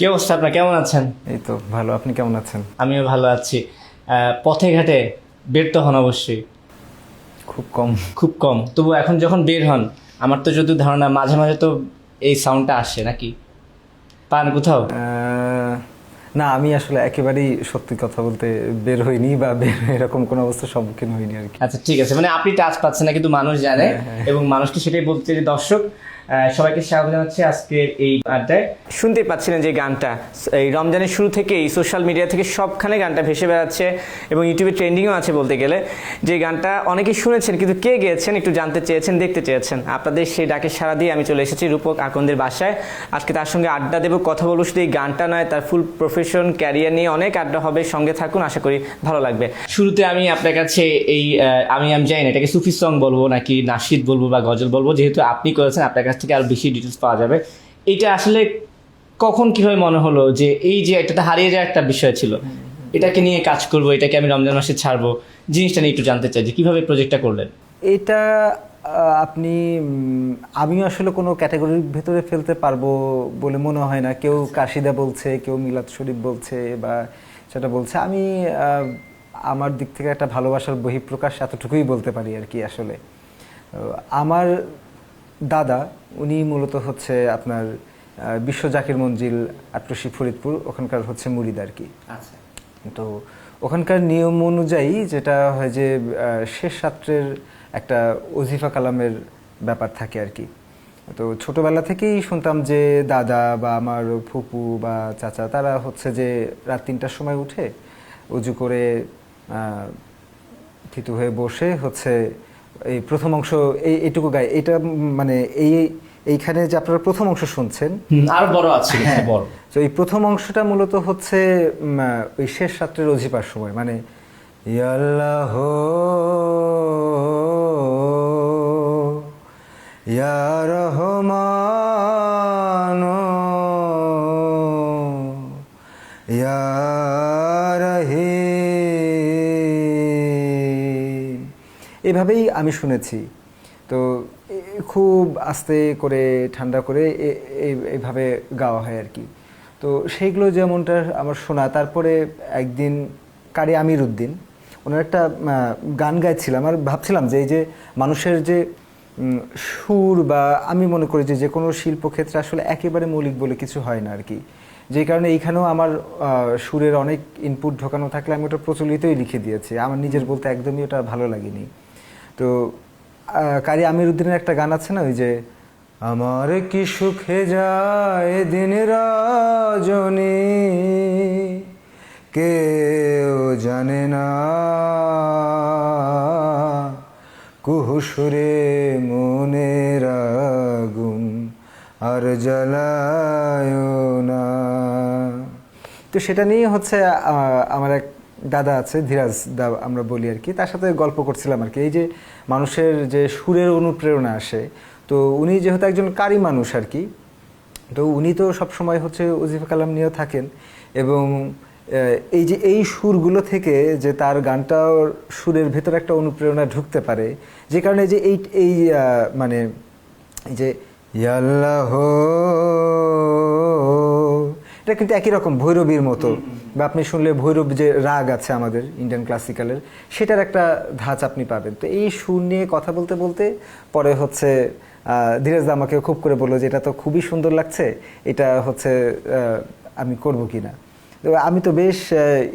কি অবস্থা আপনার? কেমন আছেন? এই তো ভালো। আপনি কেমন আছেন? আমিও ভালো আছি। পথে ঘাটে বের তো হন অবশ্যই। খুব কম। খুব কম। তবু এখন যখন বের হন আমার তো যদি ধারণা মাঝে মাঝে তো এই সাউন্ডটা আসে নাকি? পান কোথাও? না আমি আসলে একেবারেই সত্যি কথা বলতে বের হইনি বা বের এরকম কোনো অবস্থার সম্মুখীন হইনি আর কি। আচ্ছা ঠিক আছে। মানে আপনি টাচ পাচ্ছেন না কিন্তু মানুষ জানে এবং মানুষকে সেটাই বলতে যে দর্শক সবাইকে স্বাগত জানাচ্ছি আজকের এই আড্ডায়। শুনতে পাচ্ছিলেন যে গানটা। এই রমজানের শুরু থেকেই সোশ্যাল মিডিয়া থেকে সবখানে গানটা ভেসে বেড়াচ্ছে এবং ইউটিউবে ট্রেন্ডিংও আছে বলতে গেলে। যে গানটা অনেকেই শুনেছেন কিন্তু কে গেয়েছেন একটু জানতে চেয়েছেন দেখতে চেয়েছেন? আপনাদের সেই ডাকে সারা দিয়ে আমি চলে এসেছি রূপক আকন্দের বাসায়। আজকে তার সঙ্গে আড্ডা দেবো কথা বলব শুধু এই গানটা নয় তার ফুল প্রফেশন ক্যারিয়ার নিয়ে অনেক আড্ডা হবে। সঙ্গে থাকুন আশা করি ভালো লাগবে। শুরুতে আমি আপনার কাছে এই আমি আমি জানি না এটাকে সুফি সং বলব নাকি নাশিদ বলব বা গজল বলব যেহেতু আপনি করেছেন আপনার কাছ থেকে আরও বেশি ডিটেলস পাওয়া যাবে। এটা আসলে কখন কীভাবে মনে হলো যে এই যে একটা হারিয়ে যাওয়ার একটা বিষয় ছিল এটাকে নিয়ে কাজ করব এটাকে আমি রমজান মাসে ছাড়বো জিনিসটা নিয়ে একটু জানতে চাই যে কীভাবে প্রজেক্টটা করলেন? এটা আপনি আমিও আসলে কোনো ক্যাটাগরির ভেতরে ফেলতে পারব বলে মনে হয় না। কেউ কাশিদা বলছে কেউ মিলাদ শরীফ বলছে বা সেটা বলছে। আমি আমার দিক থেকে একটা ভালোবাসার বহিঃপ্রকাশ এতটুকুই বলতে পারি আর কি আসলে। আমার দাদা উনি মূলত হচ্ছে আপনার বিশ্ব জাকির মঞ্জিল আটরশি ফরিদপুর ওখানকার হচ্ছে মুরিদ আর কি। আচ্ছা। তো ওখানকার নিয়ম অনুযায়ী যেটা হয় যে শেষ ছাত্রের একটা ওজিফা কালামের ব্যাপার থাকে আর কি। তো ছোটবেলা থেকেই শুনতাম যে দাদা বা আমার ফুপু বা চাচা তারা হচ্ছে যে রাত তিনটার সময় উঠে উজু করে থিতু হয়ে বসে হচ্ছে এই প্রথম অংশ এই এইটুকু গায়ে এটা মানে এই এইখানে যে আপনারা প্রথম অংশ শুনছেন আর বড় আছে হ্যাঁ বড়। তো এই প্রথম অংশটা মূলত হচ্ছে ওই শেষ রাত্রের অজিপার সময় মানে ইয়াল্লাহ ইয়া রহমান ইয়া রহিম এভাবেই আমি শুনেছি। তো খুব আস্তে করে, ঠান্ডা করে এইভাবে গাওয়া হয় আর কি। তো সেইগুলো যেমনটা আমার শোনা, তারপরে একদিন কারি আমির উদ্দিন ওনার একটা গান গাইছিলাম আর ভাবছিলাম যে এই যে মানুষের যে সুর বা আমি মনে করি যে যে কোনো শিল্পক্ষেত্রে আসলে একেবারে মৌলিক বলে কিছু হয় না আর কি। যে কারণে এইখানেও আমার সুরের অনেক ইনপুট ঢোকানো থাকলে আমি ওটা প্রচলিতই লিখে দিয়েছি। আমার নিজের বলতে একদমই ওটা ভালো লাগেনি। তো কারি আমির উদ্দিনের একটা গান আছে না, ওই যে, আমার কি সুখে যায় দিন রজনী, কেউ জানে না কুহুসুরে মনের আগুন আর জ্বালায় না। তো সেটা নিয়ে হচ্ছে আমার এক দাদা আছে, ধীরাজ দা আমরা বলি আর কি। তার সাথে গল্প করছিলাম আর কি। এই যে মানুষের যে সুরের অনুপ্রেরণা আসে, তো উনি যেহেতু একজন কারি মানুষ আর কি, তো উনি তো সব সময় হচ্ছে ওজিফা কালাম নিয়েও থাকেন এবং এই যে এই সুরগুলো থেকে যে তার গানটার সুরের ভেতরে একটা অনুপ্রেরণা ঢুকতে পারে, যে কারণে যে এই এই মানে যে ইয়াল্লাহ, এটা কিন্তু একই রকম ভৈরবীর মতো। বা আপনি শুনলে ভৈরব যে রাগ আছে আমাদের ইন্ডিয়ান ক্লাসিক্যালের সেটার একটা ধাঁচ আপনি পাবেন। তো এই সুর নিয়ে কথা বলতে বলতে পরে হচ্ছে ধীরেজ আমাকে খুব করে বলল যে, এটা তো খুবই সুন্দর লাগছে, এটা হচ্ছে আমি করব কিনা তো আমি তো বেশ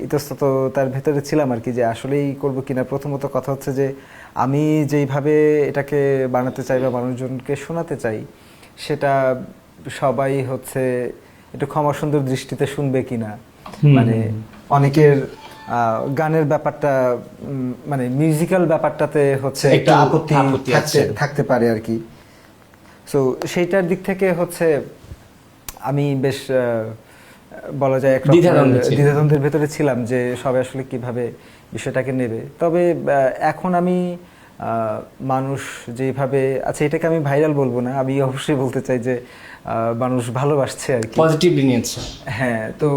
ইতস্তত তার ভেতরে ছিলাম আর কি যে, আসলেই করব কিনা প্রথমত কথা হচ্ছে যে, আমি যেইভাবে এটাকে বানাতে চাই বা মানুষজনকে শোনাতে চাই, সেটা সবাই হচ্ছে একটু ক্ষমা সুন্দর দৃষ্টিতে শুনবে কিনা মানে অনেকের গানের ব্যাপারটা মানে মিউজিক্যাল ব্যাপারটাতে হচ্ছে একটা আপত্তি থাকতে পারে আর কি। সো সেইটার দিক থেকে হচ্ছে আমি বেশ বলা যায় এক রকমের দ্বিধাদ্বন্দ্বে ছিলেন। দ্বিধাদ্বন্দ্বের ভেতরে ছিলাম যে সবাই আসলে কীভাবে বিষয়টাকে নেবে। তবে এখন আমি আহ, মানুষ যেভাবে আচ্ছা এটাকে আমি ভাইরাল বলব না আমি অবশ্যই বলতে চাই যে আহ, মানুষ ভালোবাসছে আর কি। পজিটিভলি নিয়েছে। হ্যাঁ তো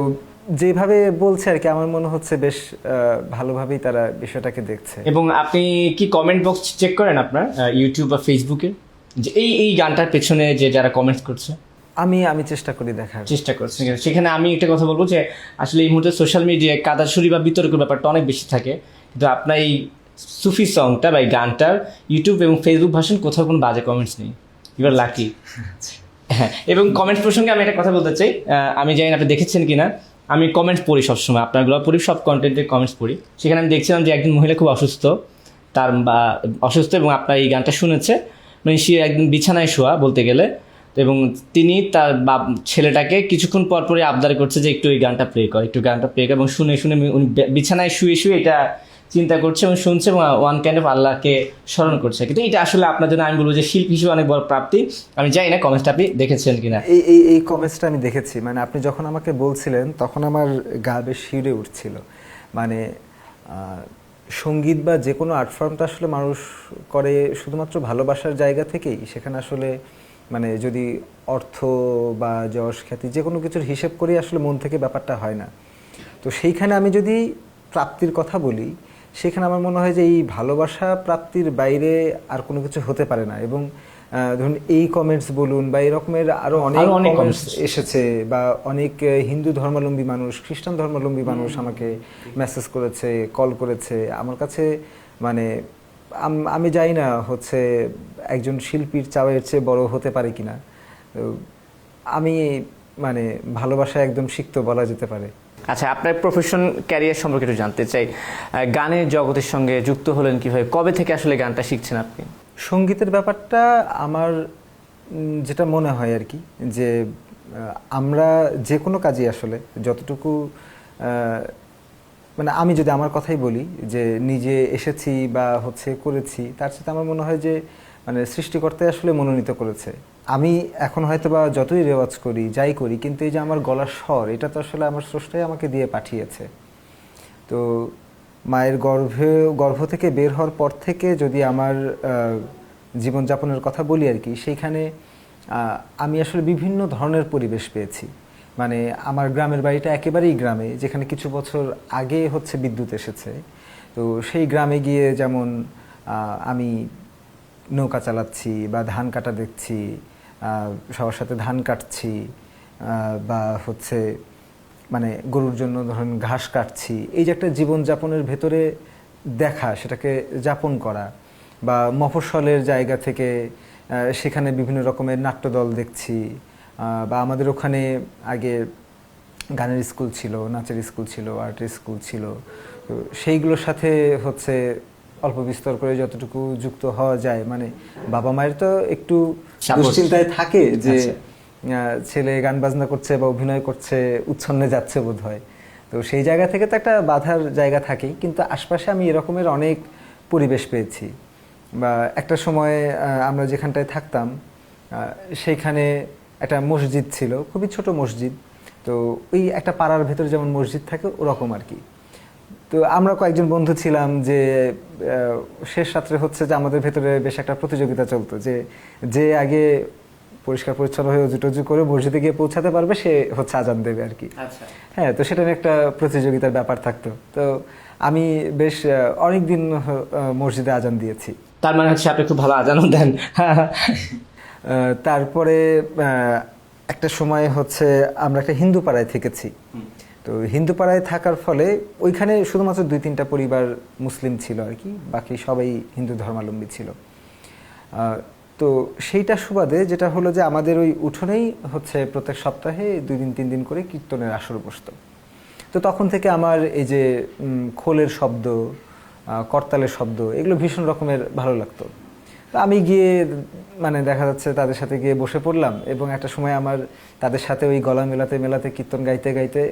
যেভাবে বলছে আর কি আমার মনে হচ্ছে বেশ ভালোভাবেই তারা বিষয়টাকে দেখছে। এবং আপনি কি কমেন্ট বক্স চেক করেন আপনার ইউটিউব বা ফেসবুকে যে এই এই গানটার পেছনে যে যারা কমেন্টস করছে? আমি আমি চেষ্টা করি দেখার। চেষ্টা করছি সেখানে আমি একটা কথা বলব যে আসলে এই মুহূর্তে সোশ্যাল মিডিয়ায় কাদাছড়ি বা বিতর্কের ব্যাপারটা অনেক বেশি থাকে। কিন্তু আপনার এই সুফি সংটা বা এই গানটার ইউটিউব এবং ফেসবুক ভাষণ কোথাও কোনো বাজে কমেন্টস নেই। ইউর লাকি হ্যাঁ এবং কমেন্টস প্রসঙ্গে আমি একটা কথা বলতে চাই। আমি জানি আপনি দেখেছেন কিনা। আমি কমেন্টস পড়ি সবসময় আপনারগুলো পড়ি, সব কন্টেন্টের কমেন্টস পড়ি। সেখানে আমি দেখছিলাম যে একজন মহিলা খুব অসুস্থ, তার বা, অসুস্থ এবং আপনার এই গানটা শুনেছে। মানে সে একদিন বিছানায় শোয়া বলতে গেলে, এবং তিনি তার বাপ, ছেলেটাকে কিছুক্ষণ পর পরে আবদার করছে যে একটু এই গানটা প্লে কর, একটু গানটা প্লে কর, এবং শুনে শুনে উনি বিছানায় শুয়ে শুয়ে এটা চিন্তা করছে এবং শুনছে এবং ওয়ান কাইন্ড অফ আল্লাহকে স্মরণ করছে। কিন্তু এটা আসলে আপনার জন্য আমি বলব যে শিল্পী হিসেবে অনেক বড় প্রাপ্তি। আমি জানি না কমেন্টটা আপনি দেখেছেন কিনা। এই এই এই কমেন্টসটা আমি দেখেছি। মানে আপনি যখন আমাকে বলছিলেন, তখন আমার গা বেশ শিউরে উঠছিল। মানে সংগীত বা যে কোনো আর্ট ফর্মটা আসলে মানুষ করে শুধুমাত্র ভালোবাসার জায়গা থেকেই। সেখানে আসলে মানে যদি অর্থ বা যশ খ্যাতি যে কোনো কিছুর হিসেব করে আসলে মন থেকে ব্যাপারটা হয় না। তো সেইখানে আমি যদি প্রাপ্তির কথা বলি সেখানে আমার মনে হয় যে এই ভালোবাসা প্রাপ্তির বাইরে আর কোনো কিছু হতে পারে না। এবং ধরুন এই কমেন্টস বলুন বা এই রকমের আরও অনেক কমেন্টস এসেছে। বা অনেক হিন্দু ধর্মাবলম্বী মানুষ খ্রিস্টান ধর্মাবলম্বী মানুষ আমাকে মেসেজ করেছে কল করেছে। আমার কাছে মানে আম- জানি না হচ্ছে একজন শিল্পীর চাওয়ের চেয়ে বড় হতে পারে কিনা। আমি মানে ভালোবাসা একদম সিক্ত বলা যেতে পারে। আচ্ছা আপনার প্রফেশন ক্যারিয়ার সম্পর্কে একটু জানতে চাই। গানের জগতের সঙ্গে যুক্ত হলেন কীভাবে? কবে থেকে আসলে গানটা শিখছেন আপনি? সঙ্গীতের ব্যাপারটা আমার যেটা মনে হয় আর কি, যে আমরা যে কোনো কাজই আসলে যতটুকু মানে আমি যদি আমার কথাই বলি, যে নিজে এসেছি বা হচ্ছে করেছি, তার সাথে আমার মনে হয় যে মানে সৃষ্টিকর্তাই আসলে মনোনীত করেছে। আমি এখন হয়তো বা যতই রেওয়াজ করি, যাই করি, কিন্তু এই যে আমার গলার স্বর, এটা তো আসলে আমার স্রষ্টাই আমাকে দিয়ে পাঠিয়েছে। তো মায়ের গর্ভে, গর্ভ থেকে বের হওয়ার পর থেকে যদি আমার জীবনযাপনের কথা বলি আর কি, সেইখানে আমি আসলে বিভিন্ন ধরনের পরিবেশ পেয়েছি। মানে আমার গ্রামের বাড়িটা একেবারেই গ্রামে, যেখানে কিছু বছর আগে হচ্ছে বিদ্যুৎ এসেছে। তো সেই গ্রামে গিয়ে যেমন আমি নৌকা চালাচ্ছি বা ধান কাটা দেখছি সবার সাথে ধান কাটছি বা হচ্ছে মানে গরুর জন্য ধরুন ঘাস কাটছি, এই যে একটা জীবনযাপনের ভেতরে দেখা, সেটাকে যাপন করা, বা মফস্বলের জায়গা থেকে সেখানে বিভিন্ন রকমের নাট্যদল দেখছি বা আমাদের ওখানে আগে গানের স্কুল ছিল, নাচের স্কুল ছিল, আর্টের স্কুল ছিল, তো সেইগুলোর সাথে হচ্ছে অল্প বিস্তর করে যতটুকু যুক্ত হওয়া যায়। মানে বাবা মায়ের তো একটু দুশ্চিন্তায় থাকে যে আচ্ছা। ছেলে গান বাজনা করছে বা অভিনয় করছে উচ্ছন্নে যাচ্ছে বোধ হয় তো সেই জায়গা থেকে তো একটা বাধার জায়গা থাকেই কিন্তু আশপাশে আমি এরকমের অনেক পরিবেশ পেয়েছি। বা একটা সময় আমরা যেখানটায় থাকতাম সেইখানে একটা মসজিদ ছিল খুবই ছোট মসজিদ। তো ওই একটা পাড়ার ভেতরে যেমন মসজিদ থাকে ওরকম আর কি। তো আমরা কয়েকজন বন্ধু ছিলাম যে শেষ রাত্রে হচ্ছে যে আমাদের ভেতরে বেশ একটা প্রতিযোগিতা চলতো যে যে আগে পরিষ্কার পরিচ্ছন্ন হয়ে উজু টুজু করে মসজিদে গিয়ে পৌঁছাতে পারবে সে হচ্ছে আজান দেবে আর কি। আচ্ছা। হ্যাঁ তো সেটা নিয়ে একটা প্রতিযোগিতার ব্যাপার থাকতো। তো আমি বেশ অনেক দিন মসজিদে আজান দিয়েছি। তার মানে হচ্ছে আপনি খুব ভালো আজানও দেন। তারপরে একটা সময় হচ্ছে আমরা একটা হিন্দু পাড়ায় থেকেছি তো হিন্দু পাড়ায় থাকার ফলে ওইখানে শুধুমাত্র দুই তিনটা পরিবার মুসলিম ছিল আর কি, বাকি সবাই হিন্দু ধর্মাবলম্বী ছিল। তো সেইটা সুবাদে যেটা হলো যে আমাদের ওই উঠোনেই হচ্ছে প্রত্যেক সপ্তাহে দুই দিন, তিন দিন করে কীর্তনের আসর বসতো। তো তখন থেকে আমার এই যে খোলের শব্দ করতালের শব্দ, এগুলো ভীষণ রকমের ভালো লাগতো। তো আমি গিয়ে মানে দেখা যাচ্ছে তাদের সাথে গিয়ে বসে পড়লাম এবং একটা সময় আমার তাদের সাথে ওই গলা মেলাতে মেলাতে কীর্তন গাইতে গাইতে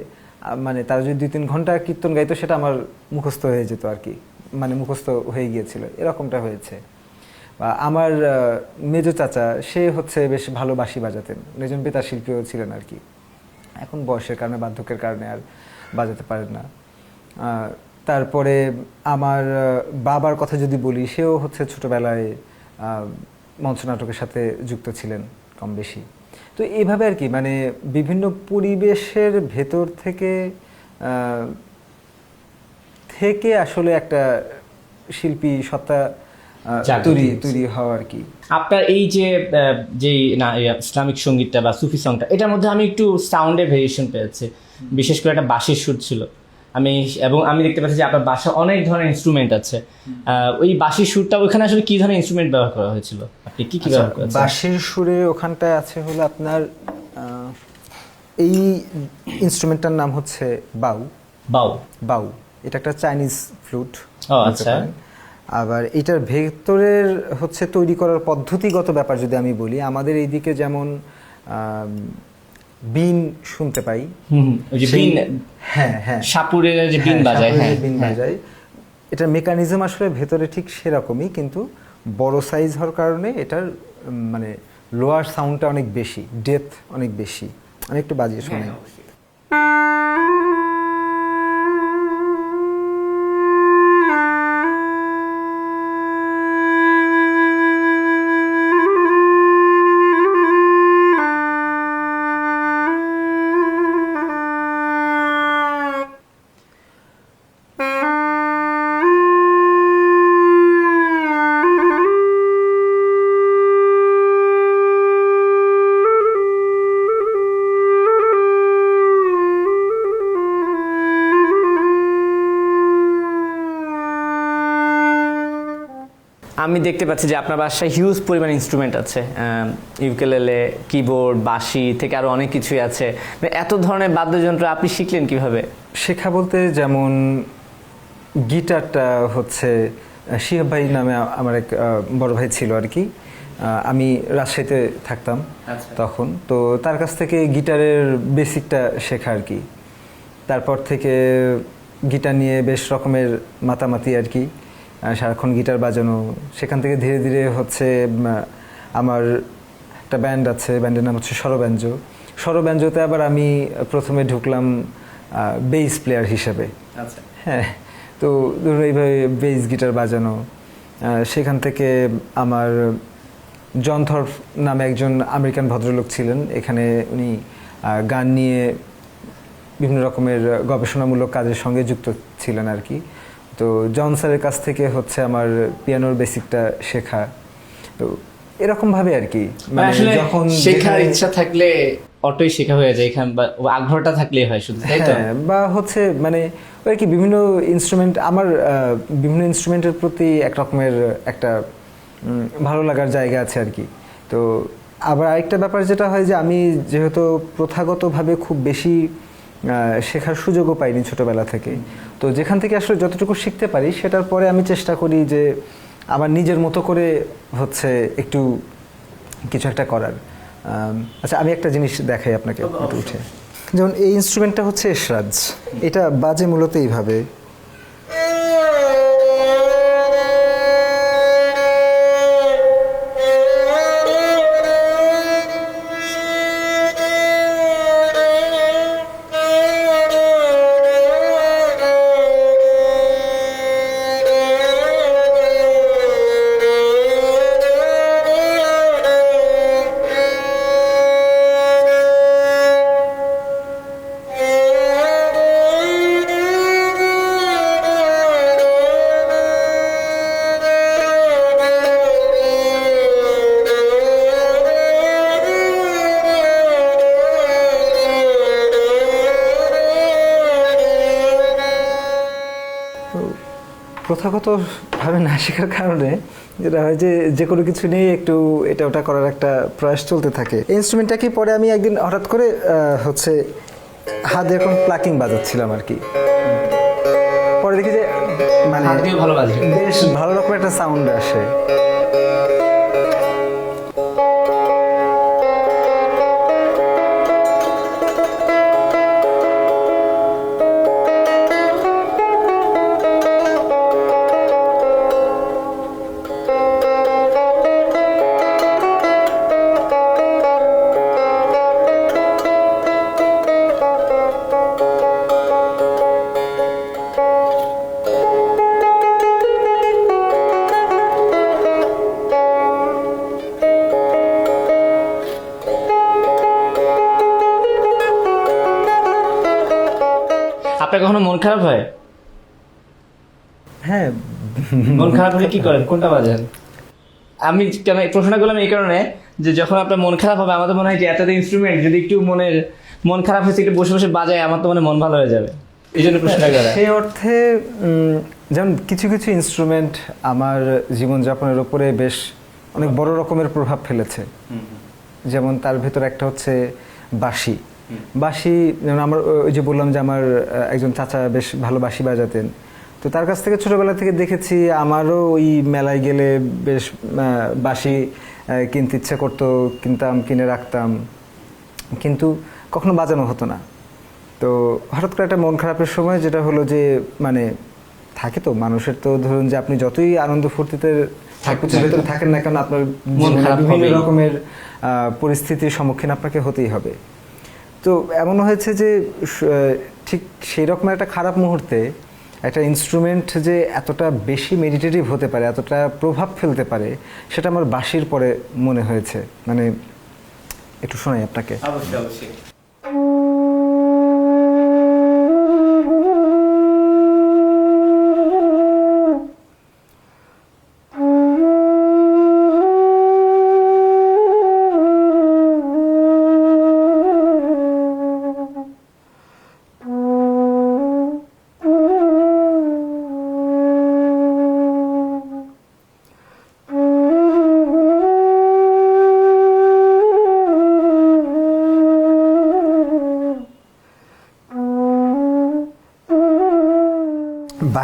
মানে তারা যদি দুই তিন ঘণ্টা কীর্তন গাইতো, সেটা আমার মুখস্থ হয়ে যেত আর কি। মানে মুখস্থ হয়ে গিয়েছিল। এরকমটা হয়েছে। বা আমার মেজো চাচা, সে হচ্ছে বেশ ভালো বাজাতেন। একজন বেতার শিল্পীও ছিলেন আর কি। এখন বয়সের কারণে, বার্ধক্যের কারণে আর বাজাতে পারেন না। তারপরে আমার বাবার কথা যদি বলি, সেও হচ্ছে ছোটবেলায় মঞ্চনাটকের সাথে যুক্ত ছিলেন কম বেশি। তো এইভাবে আর কি মানে বিভিন্ন পরিবেশের ভেতর থেকে থেকে আসলে একটা শিল্পী সত্তা তৈরি তৈরি হওয়া আর কি। আপনার এই যে যেই না ইসলামিক সঙ্গীতটা বা সুফি সংটা এটার মধ্যে আমি একটু সাউন্ডের ভেরিয়েশন পেয়েছি। বিশেষ করে একটা বাঁশির সুর ছিল। আমি এবং আমি দেখতে পাচ্ছি যে আপনার বাসা অনেক ধরনের ইনস্ট্রুমেন্ট আছে। ওই বাঁশির সুরটা ওখানে আসলে কি ধরনের ইনস্ট্রুমেন্ট ব্যবহার করা হয়েছিল? আপনি কি কি ব্যবহার করেছেন? বাঁশির সুরে ওখানটায় আছে হলো আপনার এই ইনস্ট্রুমেন্টটার নাম হচ্ছে বাউ। বাউ। বাউ। এটা একটা চাইনিজ ফ্লুট ও, আচ্ছা। আবার এটার ভেতরের হচ্ছে তৈরি করার পদ্ধতিগত ব্যাপার যদি আমি বলি আমাদের এইদিকে যেমন বিন শুনতে পাই। হুম হুম, ওই যে বিন হ্যাঁ হ্যাঁ। সাপুরের যে বিন হ্যাঁ, বাজায় হ্যাঁ বিন হ্যাঁ। বাজায়। এটা মেকানিজম আসলে ভেতরে ঠিক সেরকমই কিন্তু বড় সাইজ হওয়ার কারণে এটার মানে লোয়ার সাউন্ডটা অনেক বেশি ডেথ অনেক বেশি। আমি একটু বাজিয়ে শুনি আমি দেখতে পাচ্ছি যে আপনার বাসায় হিউজ পরিমাণ ইনস্ট্রুমেন্ট আছে ইউকেলেলে কিবোর্ড বাঁশি থেকে আরও অনেক কিছুই আছে। মানে এত ধরনের বাদ্যযন্ত্র আপনি শিখলেন কীভাবে? শেখা বলতে যেমন গিটারটা হচ্ছে শিহাব ভাই নামে আমার এক বড় ভাই ছিল আর কি। আমি রাজশাহীতে থাকতাম আচ্ছা। তখন। তো তার কাছ থেকে গিটারের বেসিকটা শেখা আর কি। তারপর থেকে গিটার নিয়ে বেশ রকমের মাতামাতি আর কি। সারাক্ষণ গিটার বাজানো। সেখান থেকে ধীরে ধীরে হচ্ছে আমার একটা ব্যান্ড আছে ব্যান্ডের নাম হচ্ছে স্বরব্যঞ্জ স্বরব্যঞ্জতে আবার আমি প্রথমে ঢুকলাম বেস প্লেয়ার হিসেবে। আচ্ছা। হ্যাঁ তো ধরুন এইভাবে বেস গিটার বাজানো। সেখান থেকে আমার জন থর্প নামে একজন আমেরিকান ভদ্রলোক ছিলেন। এখানে উনি গান নিয়ে বিভিন্ন রকমের গবেষণামূলক কাজের সঙ্গে যুক্ত ছিলেন আর কি। তো জন স্যারের কাছ থেকে হচ্ছে আমার পিয়ানোর বেসিকটা শেখা। তো এরকম ভাবে আর কি মানে আসলে শেখার ইচ্ছা থাকলে অটোই শেখা হয়ে যায় এখানে বা আগ্রহটা থাকলেই হয় শুধু তাই তো? হ্যাঁ বা হচ্ছে মানে ওই আর কি বিভিন্ন ইনস্ট্রুমেন্ট আমার বিভিন্ন ইনস্ট্রুমেন্টের প্রতি এক রকমের একটা ভালো লাগার জায়গা আছে আর কি। তো আবার আরেকটা ব্যাপার যেটা হয় যে আমি যেহেতু প্রথাগতভাবে খুব বেশি শেখার সুযোগও পাইনি ছোটোবেলা থেকে তো যেখান থেকে আসলে যতটুকু শিখতে পারি সেটার পরে আমি চেষ্টা করি যে আমার নিজের মতো করে হচ্ছে একটু কিছু একটা করার। আচ্ছা আমি একটা জিনিস দেখাই আপনাকে উঠে। যেমন এই ইনস্ট্রুমেন্টটা হচ্ছে এসরাজ। এটা বাজে মূলত এইভাবে প্রথাগতভাবে না শেখার কারণে যেটা হয় যে যে কোনো কিছু নিয়ে একটু এটা ওটা করার একটা প্রয়াস চলতে থাকে। ইনস্ট্রুমেন্টটাকে পরে আমি একদিন হঠাৎ করে হচ্ছে হাত এরকম প্লাকিং বাজাচ্ছিলাম আর কি। পরে দেখি যে মানে। বেশ ভালো রকম একটা সাউন্ড আসে। মন খারাপ হলে কি করেন? কোনটা বাজান? আমি কেন প্রশ্নটা করলাম এই কারণে যে যখন আপনার মন খারাপ হবে আমাদের মনে হয় যে এত ইনস্ট্রুমেন্ট যদি একটু মনের মন খারাপ হয়েছে একটু বসে বসে বাজায় আমার তো মানে মন ভালো হয়ে যাবে। এই জন্য প্রশ্নটা করা। সেই অর্থে যেমন কিছু কিছু ইনস্ট্রুমেন্ট আমার জীবনযাপনের উপরে বেশ অনেক বড় রকমের প্রভাব ফেলেছে। যেমন তার ভেতর একটা হচ্ছে বাঁশি। বাঁশি যেমন আমার ওই যে বললাম যে আমার একজন চাচা বেশ ভালো বাঁশি বাজাতেন। তো তার কাছ থেকে ছোটবেলা থেকে দেখেছি আমারও ওই মেলায় গেলে বেশ বাসি কিনতে ইচ্ছে করতো কিনতাম কিনে রাখতাম। কিন্তু কখনো বাজানো হতো না। তো হঠাৎ করে একটা মন খারাপের সময় যেটা হলো যে মানে থাকে তো মানুষের তো ধরুন যে আপনি যতই আনন্দ ফুর্তিতে সবকিছুর ভেতরে থাকেন না কেন আপনার মন বিভিন্ন রকমের পরিস্থিতির সম্মুখীন আপনাকে হতেই হবে। তো এমন হয়েছে যে ঠিক সেই রকম একটা খারাপ মুহূর্তে একটা ইনস্ট্রুমেন্ট যে এতটা বেশি মেডিটেটিভ হতে পারে, এতটা প্রভাব ফেলতে পারে, সেটা আমার বাঁশির পরে মনে হয়েছে। মানে একটু শোনাই আপনাকে। অবশ্যই অবশ্যই।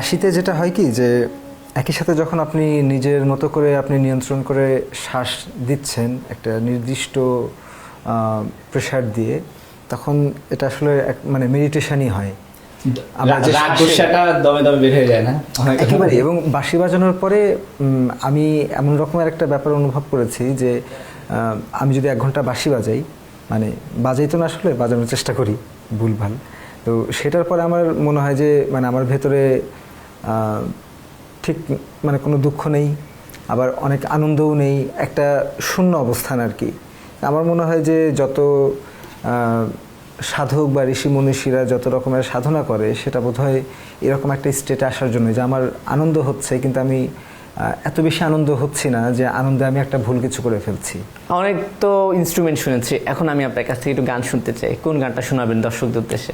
বাঁশিতে যেটা হয় কি যে একই সাথে যখন আপনি নিজের মতো করে আপনি নিয়ন্ত্রণ করে শ্বাস দিচ্ছেন একটা নির্দিষ্ট প্রেশার দিয়ে তখন এটা আসলে এক মানে মেডিটেশনই হয়। একেবারে এবং বাঁশি বাজানোর পরে আমি এমন রকমের একটা ব্যাপার অনুভব করেছি যে আমি যদি এক ঘণ্টা বাঁশি বাজাই মানে বাজাই তো না আসলে বাজানোর চেষ্টা করি ভুলভাল। তো সেটার পরে আমার মনে হয় যে মানে আমার ভেতরে ঠিক মানে কোনো দুঃখ নেই, আবার অনেক আনন্দও নেই, একটা শূন্য অবস্থান আর কি। আমার মনে হয় যে যত সাধক বা ঋষি মনীষীরা যত রকমের সাধনা করে, সেটা বোধহয় এরকম একটা স্টেটে আসার জন্য যে আমার আনন্দ হচ্ছে, কিন্তু আমি এত বেশি আনন্দ হচ্ছি না যে আনন্দে আমি একটা ভুল কিছু করে ফেলছি। অনেক তো ইনস্ট্রুমেন্ট শুনেছি, এখন আমি আপনার কাছ থেকে একটু গান শুনতে চাই। কোন গানটা শোনাবেন দর্শকদের উদ্দেশ্যে?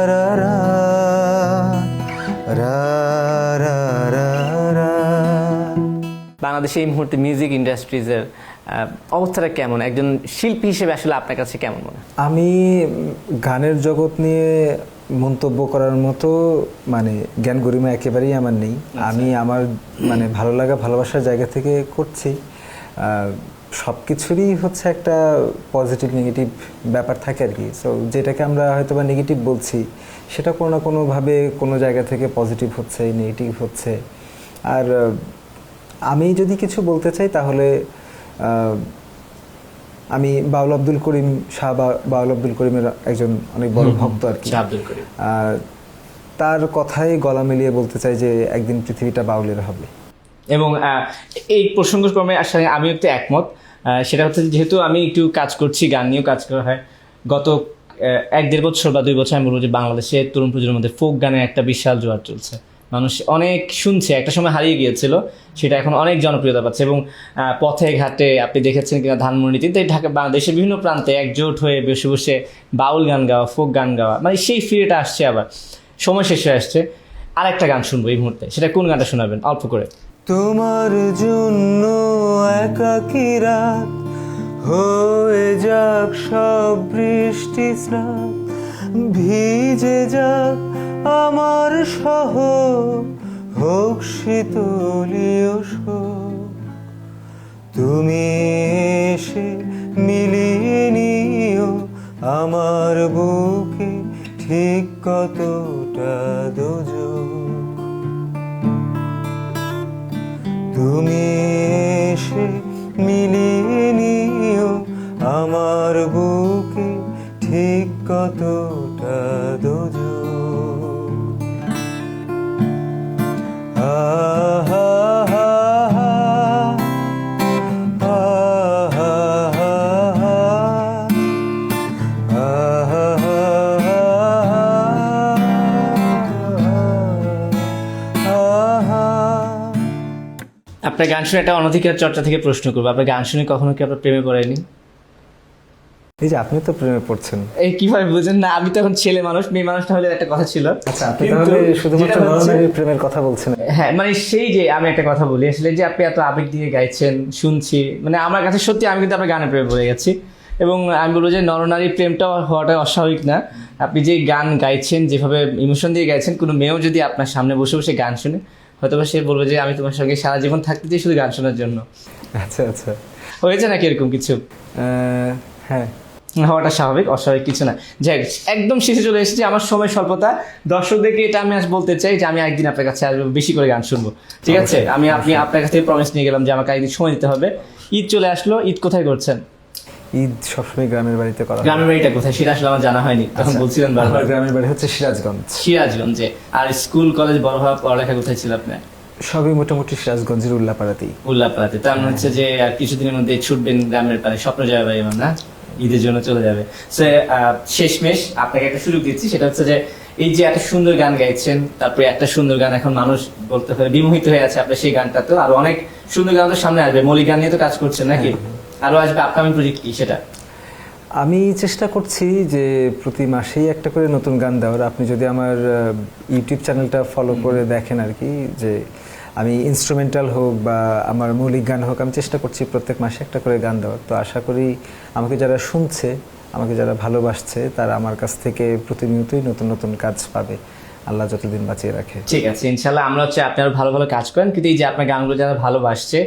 বাংলাদেশে এই মুহূর্তে মিউজিক ইন্ডাস্ট্রিজের অবস্থাটা কেমন? একজন শিল্পী হিসেবে আসলে আপনার কাছে কেমন মনে আমি গানের জগৎ নিয়ে মন্তব্য করার মতো মানে জ্ঞান গরিমা একেবারেই আমার নেই। আমি আমার মানে ভালো লাগা ভালোবাসার জায়গা থেকে করছি। সব কিছুরই হচ্ছে একটা পজিটিভ নেগেটিভ ব্যাপার থাকে আর কি। সো যেটাকে আমরা হয়তো বা নেগেটিভ বলছি সেটা কোনো না কোনোভাবে কোনো জায়গা থেকে পজিটিভ হচ্ছে নেগেটিভ হচ্ছে। আর আমি যদি কিছু বলতে চাই তাহলে আহ, আমি বাউল আব্দুল করিম শাহ বাউল আব্দুল করিমের একজন অনেক বড় ভক্ত আর কি। তার কথাই গলা মিলিয়ে বলতে চাই যে একদিন পৃথিবীটা বাউলের হবে। এবং আহ, এই প্রসঙ্গক্রমে আসলে আমি একটু একমত। সেটা হচ্ছে যেহেতু আমি একটু কাজ করছি গান নিয়েও কাজ করা হয়। গত এক দেড় বছর বা দুই বছর আমি বলব যে বাংলাদেশে তরুণ প্রজন্মের মধ্যে ফোক গানের একটা বিশাল জোয়ার চলছে। মানুষ অনেক শুনছে। একটা সময় হারিয়ে গিয়েছিল, সেটা এখন অনেক জনপ্রিয়তা পাচ্ছে এবং পথে ঘাটে আপনি দেখেছেন কিনা ধানমন্ডিতে ঢাকা, বাংলাদেশের বিভিন্ন প্রান্তে একজোট হয়ে বসে বসে বাউল গান গাওয়া, ফোক গান গাওয়া মানে সেই ফিরেটা আসছে আবার। সময় শেষ হয়ে আসছে। আর একটা গান শুনব এই মুহূর্তে, সেটা কোন গানটা শোনাবেন? অল্প করে। তোমার জন্য হয়ে যাক সব বৃষ্টি স্নাত ভিজে যাক আমার সহ হোক শীতলীয় তুমি এসে মিলিয়ে নিও আমার বুকে ঠিক কতটা দোজো তুমি এসে মিলিয়ে নিও আমার বুকে ঠিক কতটা আপনার গান শুনে একটা অনধিকার চর্চা থেকে প্রশ্ন করব। আপনার গান শুনে কখনো কি আপনার প্রেমে পড়েনি এই যে আপনি তো প্রেমে পড়ছেন। এই কীভাবে বুঝেন? না আমি তো এখন ছেলে মানুষ মেয়ে মানুষটা হলে একটা কথা ছিল। আচ্ছা আপনি তাহলে শুধুমাত্র নরনারীর প্রেমের কথা বলছেন। হ্যাঁ মানে সেই যে আমি একটা কথা বলি আসলে যে আপনি এত আবেগ দিয়ে গাইছেন শুনছি মানে আমার কাছে সত্যি আমি কিন্তু আপনার গানের প্রেমে পড়ে গেছি। এবং আমি বলব যে নরনারীর প্রেমটা হওয়াটা অস্বাভাবিক না। আপনি যে গান গাইছেন যেভাবে ইমোশন দিয়ে গাইছেন কোনো মেয়েও যদি আপনার সামনে বসে বসে গান শুনে হয়তো সে বলবে যে আমি তোমার সঙ্গে সারা জীবন থাকতে চাই শুধু গান শোনার জন্য। আচ্ছা আচ্ছা। হয়েছে নাকি এরকম কিছু? হ্যাঁ। হওয়াটা স্বাভাবিক অস্বাভাবিক কিছু না। যাই হোক, একদম শেষে চলে এসেছি। আমার সময় স্বল্পতা। দর্শকদেরকে এটা আমি আজ বলতে চাই যে আমি একদিন আপনার কাছে আসব বেশি করে গান শুনব। ঠিক আছে? আমি আপনি আপনার কাছে প্রমিস নিয়ে গেলাম যে আমাকে একদিন সময় দিতে হবে। ঈদ চলে আসলো। ঈদ কোথায় করছেন? ঈদ সবসময় গ্রামের বাড়িতে করা গ্রামের বাড়িটা কোথায়? সেটা আসলে আমার জানা হয়নি। তখন আচ্ছা, বলছিলেন বারবার। গ্রামের বাড়ি হচ্ছে সিরাজগঞ্জ। সিরাজগঞ্জে আর স্কুল কলেজ বড় হওয়া পড়ালেখা কোথায় ছিল আপনার? সবই মোটামুটি সিরাজগঞ্জের উল্লাপাড়াতেই। উল্লাপাড়াতে। তার মানে হচ্ছে যে আর কিছুদিনের মধ্যে ছুটবেন গ্রামের পারে স্বপ্ন যাবে ভাই না? ঈদের জন্য চলে যাবে। সে শেষমেশ আপনাকে একটা সুযোগ দিচ্ছি। সেটা হচ্ছে যে এই যে একটা সুন্দর গান গাইছেন তারপরে একটা সুন্দর গান এখন মানুষ বলতে পারে বিমোহিত হয়ে আছে আপনার সেই গানটা তো আর অনেক সুন্দর গান তো সামনে আসবে। মৌলিক গান নিয়ে তো কাজ করছেন নাকি? আরও আসবে আপকামিং প্রজেক্ট কি সেটা? আমি চেষ্টা করছি যে প্রতি মাসেই একটা করে নতুন গান দেওয়ার। আপনি যদি আমার ইউটিউব চ্যানেলটা ফলো করে দেখেন আর কি যে আমি ইনস্ট্রুমেন্টাল হোক বা আমার মৌলিক গান হোক আমি চেষ্টা করছি প্রত্যেক মাসে একটা করে গান দেওয়ার। তো আশা করি আমাকে যারা শুনছে আমাকে যারা ভালোবাসছে তারা আমার কাছ থেকে প্রতিনিয়তই নতুন নতুন কাজ পাবে। আল্লাহ যতদিন বাঁচিয়ে রাখে। ঠিক আছে ইনশাল্লাহ আমরা হচ্ছে আপনি আরও ভালো ভালো কাজ করেন। কিন্তু এই যে আপনার গানগুলো যারা ভালোবাসছে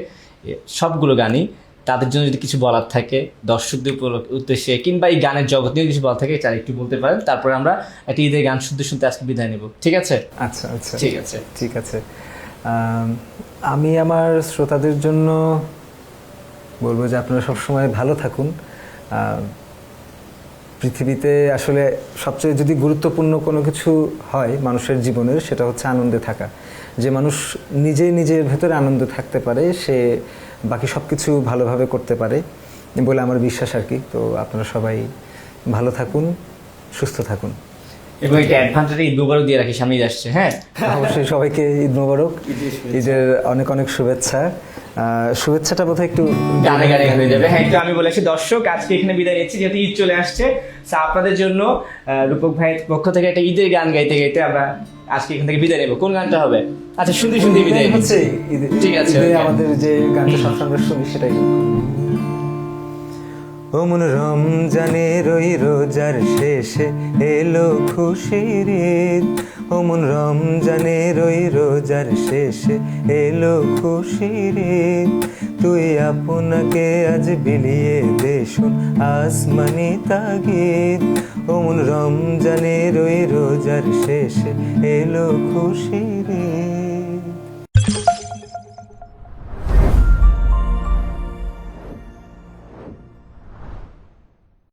সবগুলো গানই তাদের জন্য যদি কিছু বলার থাকে দর্শকদের উদ্দেশ্যে কিংবা এই গানের জগৎ নিয়ে কিছু বলার থাকে চার একটু বলতে পারেন। তারপরে আমরা একটা ঈদের গান শুনতে শুনতে আজকে বিদায় নেব। ঠিক আছে? আচ্ছা আচ্ছা। ঠিক আছে। ঠিক আছে। আমি আমার শ্রোতাদের জন্য বলব যে আপনারা সবসময় ভালো থাকুন। পৃথিবীতে আসলে সবচেয়ে যদি গুরুত্বপূর্ণ কোনো কিছু হয় মানুষের জীবনের সেটা হচ্ছে আনন্দে থাকা। যে মানুষ নিজেই নিজের ভেতরে আনন্দে থাকতে পারে সে বাকি সব কিছু ভালোভাবে করতে পারে বলে আমার বিশ্বাস আর কি। তো আপনারা সবাই ভালো থাকুন সুস্থ থাকুন। এবং একটা অ্যাডভান্সটা ঈদ মুবারক দিয়ে রাখি সামনেই আসছে হ্যাঁ? অবশ্যই সবাইকে ঈদ মোবারক ঈদের অনেক অনেক শুভেচ্ছা। শুভেচ্ছাটা বোধহয় একটু গানে গানে হয়ে যাবে। হ্যাঁ একটু আমি বলেছি দর্শক আজকে এখানে বিদায় নিচ্ছি যেহেতু ঈদ চলে আসছে। আপনাদের জন্য রূপক ভাইয়ের পক্ষ থেকে একটা ঈদের গান গাইতে গাইতে আমরা আজকে এখান থেকে বিদায় নেব। কোন গানটা হবে? আচ্ছা শুনতে শুনতে বিদায় হচ্ছে ঠিক আছে, আমাদের যে গানটা সবসময় শুনি সেটাই ওমন রমজানের ওই রোজার শেষে এলো খুশির ঈদ। ওমন রমজানের ওই রোজার শেষে এলো খুশির রে। তুই আপনাকে আজ বিলিয়ে দেশুন আসমানি তাগিদ। অমন রমজানের ওই রোজার শেষে এলো খুশির